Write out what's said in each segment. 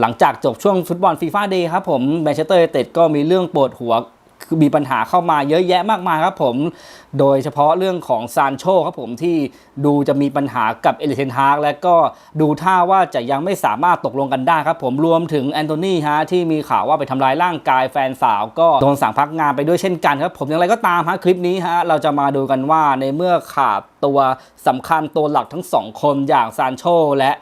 หลังจากจบช่วงฟุตบอลฟีฟ่าเดย์ครับผมแมนเชสเตอร์ยูไนเต็ดก็มีเรื่องปวดหัวคือมีปัญหาเข้ามาเยอะแยะมากมายครับผม โดยเฉพาะเรื่องของซานโชครับผมที่ดูจะมีปัญหากับเอลิเทนฮาร์กและก็ดูท่าว่าจะยังไม่สามารถตกลงกันได้ครับผมรวมถึงแอนโทนีฮะที่มีข่าวว่าไปทำร้ายร่างกายแฟนสาว ก็โดนสั่งพักงานไปด้วยเช่นกันครับผมอย่างไรก็ตามฮะคลิปนี้ฮะเราจะมาดูกันว่าในเมื่อขาดตัวสำคัญตัวหลักทั้งสองคนอย่างซานโชและ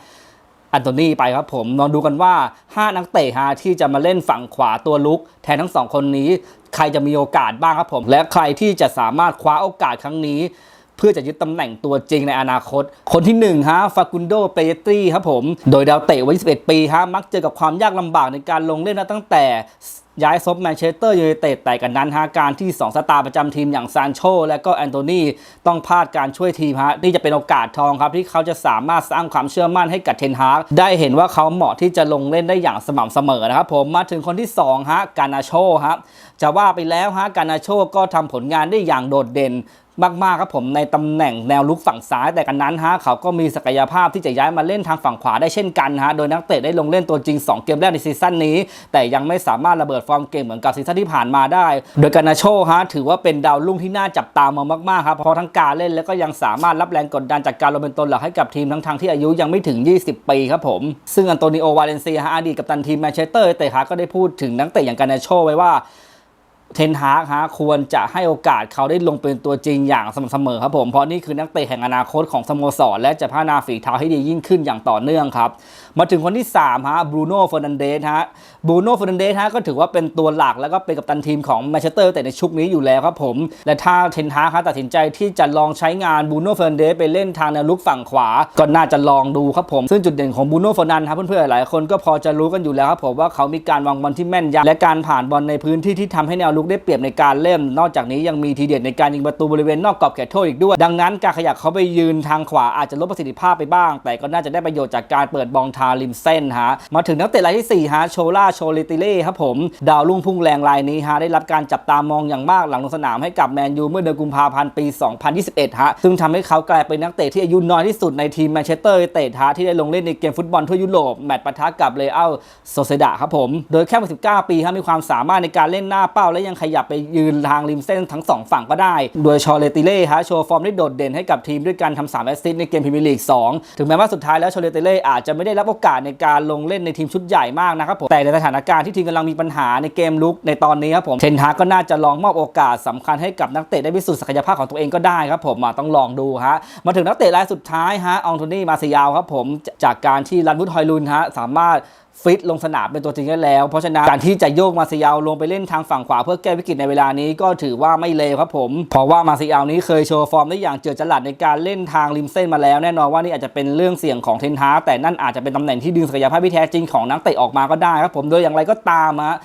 อันโตนีไปครับผมลองดูกันว่า 5 นักเตะฮะที่จะมาเล่นฝั่งขวาตัวลุก แทนทั้งสองคนนี้ ใครจะมีโอกาสบ้างครับผม และใครที่จะสามารถคว้าโอกาสครั้งนี้ เพื่อจะยึดตำแหน่งตัวจริงในอนาคต คนที่1ฮะฟากุนโดเปเตรีครับผม โดยดาวเตะวัย 21 ปีฮะมักเจอกับความยากลำบากในการลงเล่นมาตั้งแต่ ย้ายซบแมนเชสเตอร์ยูไนเต็ดแต่กันนั้นฮะการที่ 2 สตาร์ประจำทีมอย่างซานโชและก็แอนโทนีต้องพลาดการช่วยทีมฮะนี่จะเป็นโอกาสทองครับ ที่เขาจะสามารถสร้างความเชื่อมั่นให้กับเทนฮากได้เห็นว่าเขาเหมาะที่จะลงเล่นได้อย่างสม่ำเสมอนะครับผมมาถึงคนที่2ฮะกานาโชฮะจะว่าไปแล้วฮะกานาโชก็ทำผลงานได้อย่างโดดเด่น มากๆครับผมในตำแหน่งแนวลุกฝั่งซ้าย แต่กันนั้นฮะเขาก็มีศักยภาพที่จะย้ายมาเล่นทางฝั่งขวาได้เช่นกันฮะโดยนักเตะได้ลงเล่นตัวจริง 2 เกมแรกในซีซั่นนี้ แต่ยังไม่สามารถระเบิดฟอร์มเกมเหมือนกับซีซั่นที่ผ่านมาได้ โดยกานาโชฮะถือว่าเป็นดาวรุ่งที่น่าจับตามองมากๆครับเพราะทั้งการเล่นแล้วก็ยังสามารถรับแรงกดดันจากการลงเป็นตัวหลักให้กับทีมทั้งทางที่อายุยังไม่ถึง 20 ปีครับผม ซึ่งอันโตนิโอวาเลนเซียฮะอดีตกัปตันทีมแมนเชสเตอร์ยูไนเตะฮะก็ได้พูดถึงนักเตะอย่างกานาโชไว้ว่า เทนฮากฮะควรจะให้โอกาสเขาได้ลงเป็นตัวจริงอย่างสม่ำเสมอครับผม เพราะนี่คือนักเตะแห่งอนาคตของสโมสร และจะพัฒนาฝีเท้าให้ดียิ่งขึ้นอย่างต่อเนื่องครับ มาถึงคนที่3ฮะบรูโน่เฟอร์นันเดสฮะบรูโน่เฟอร์นันเดสฮะก็ถือว่าเป็นตัวหลักแล้วก็เป็นกัปตันทีมของแมนเชสเตอร์แต่ในชุดนี้อยู่แล้วครับผม และถ้าเทนฮากฮะตัดสินใจที่จะลองใช้งานบรูโน่เฟอร์นันเดสไปเล่นทางแนวลุกฝั่งขวา ก็น่าจะลองดูครับผม ซึ่งจุดเด่นของบรูโน่เฟอร์นันครับเพื่อนๆหลายคนก็พอจะรู้กันอยู่แล้วครับผมว่าเขามีการวางบอลที่แม่นยำและการผ่านบอลในพื้นที่ที่ทำให้แนวลุกได้เปรียบในการเล่น นอกจากนี้ยังมีทีเด็ดในการยิงประตูบริเวณนอกกรอบเขตโทษอีกด้วย ดังนั้นการขยับเขาไปยืนทางขวาอาจจะลดประสิทธิภาพไปบ้าง แต่ก็น่าจะได้ประโยชน์จากการเปิดบอลทาริมเส้นฮะมาถึงนักเตะรายที่4ฮะโชล่าโชลิติเล่ครับผมดาวรุ่งพุ่งแรงรายนี้ฮะได้รับการจับตามองอย่างมากหลังลงสนามให้กับแมนยูเมื่อเดือนกุมภาพันธ์ปี 2021ฮะซึ่งทำให้เขากลายเป็นนักเตะที่อายุน้อยที่สุดในทีมแมนเชสเตอร์เต็ดฮะที่ได้ลงเล่นในเกมฟุตบอลทั่วยุโรปแมตช์ปะทะกับเรอัลโซเซดาครับผมโดยแค่19 ปีฮะมีความสามารถในการเล่นหน้าเป้าและยังขยับไปยืนทางริมเส้นทั้งสองฝั่งก็ได้ โดยชอเลติเล่ฮะโชว์ฟอร์มได้โดดเด่นให้กับทีมด้วยการทำ3แอสซิสต์ในเกมพรีเมียร์ลีก 2 ถึงแม้ว่าสุดท้ายแล้วชอเลติเล่อาจจะไม่ได้รับโอกาสในการลงเล่นในทีมชุดใหญ่มากนะครับผมแต่ในสถานการณ์ที่ทีมกำลังมีปัญหาในเกมลุกในตอนนี้ครับผมเทนฮาก็น่าจะลองมอบโอกาสสำคัญให้กับนักเตะได้พิสูจน์ศักยภาพของตัวเองก็ได้ครับผมต้องลองดูฮะมาถึงนักเตะรายสุดท้ายฮะอองโทนี่มาซิยาวครับผมจากการที่รันวุฒฮอยลุนฮะสามารถ ฟิตลงสนามเป็นตัวจริงได้แล้ว เพราะฉะนั้นการที่จะโยกมาซิยาลงไปเล่นทางฝั่งขวาเพื่อแก้วิกฤตในเวลานี้ก็ถือว่าไม่เลวครับผมเพราะว่ามาซิยานี้เคยโชว์ฟอร์มได้อย่างเจิดจรัสในการเล่นทางริมเส้นมาแล้ว แน่นอนว่านี่อาจจะเป็นเรื่องเสี่ยงของเทนฮาแต่นั่นอาจจะเป็นตำแหน่งที่ดึงศักยภาพที่แท้จริงของนักเตะออกมาก็ได้ครับผมโดยอย่างไรก็ตามฮะ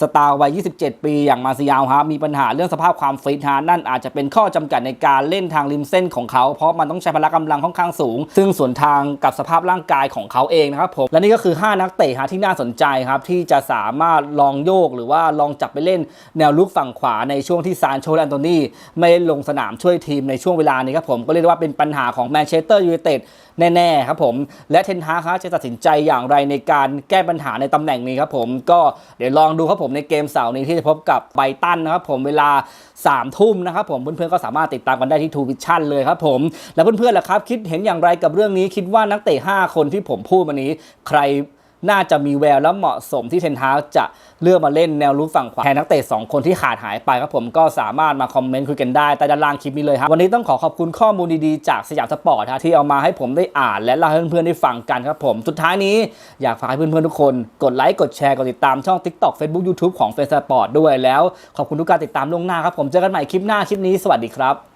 สตาร์วัย 27 ปีอย่างมาซิยาวฮะมีปัญหาเรื่องสภาพความฟิตฮะนั่นอาจจะเป็นข้อจำกัดในการเล่นทางริมเส้นของเขา เพราะมันต้องใช้พละกำลังค่อนข้างสูง ซึ่งส่วนทางกับสภาพร่างกายของเขาเองนะครับผมและนี่ก็คือ 5 นักเตะฮะที่น่าสนใจครับที่จะสามารถลองโยกหรือว่าลองจับไปเล่นแนวลุกฝั่งขวาในช่วงที่ซานโชและแอนโตนีไม่ได้ลงสนามช่วยทีมในช่วงเวลานี้ครับผมก็เรียกว่าเป็นปัญหาของแมนเชสเตอร์ยูไนเต็ดแน่ๆครับผม และเทนฮาครับจะตัดสินใจอย่างไรในการแก้ปัญหาในตำแหน่งนี้ครับผมก็เดี๋ยวลองดูครับผมในเกมเสาร์นี้ที่จะพบกับไบตันนะครับผมเวลา3ทุ่มนะครับผมเพื่อนๆก็สามารถติดตามกันได้ที่ทูวิชั่นเลยครับผม แล้วเพื่อนๆล่ะครับ คิดเห็นอย่างไรกับเรื่องนี้คิดว่านักเตะ5คนที่ผมพูดมานี้ใคร น่าจะมีแววและเหมาะสมที่เทนฮากจะเลือกมาเล่นแนวรุกฝั่งขวาแทนนักเตะ2คนที่ขาดหายไปครับผมก็สามารถมาคอมเมนต์คุยกันได้ใต้ด้านล่างคลิปนี้เลยครับ วันนี้ต้องขอขอบคุณข้อมูลดีๆ จากสยามสปอร์ตที่เอามาให้ผมได้อ่านและเล่าให้เพื่อนๆได้ฟังกันครับผม สุดท้ายนี้อยากฝากให้เพื่อนๆทุกคนกดไลค์กดแชร์กดติดตามช่อง TikTok Facebook YouTube ของเฟซสปอร์ตด้วยแล้ว ขอบคุณทุกการติดตามล่วงหน้าครับผมเจอกันใหม่คลิปหน้าคลิปนี้สวัสดีครับ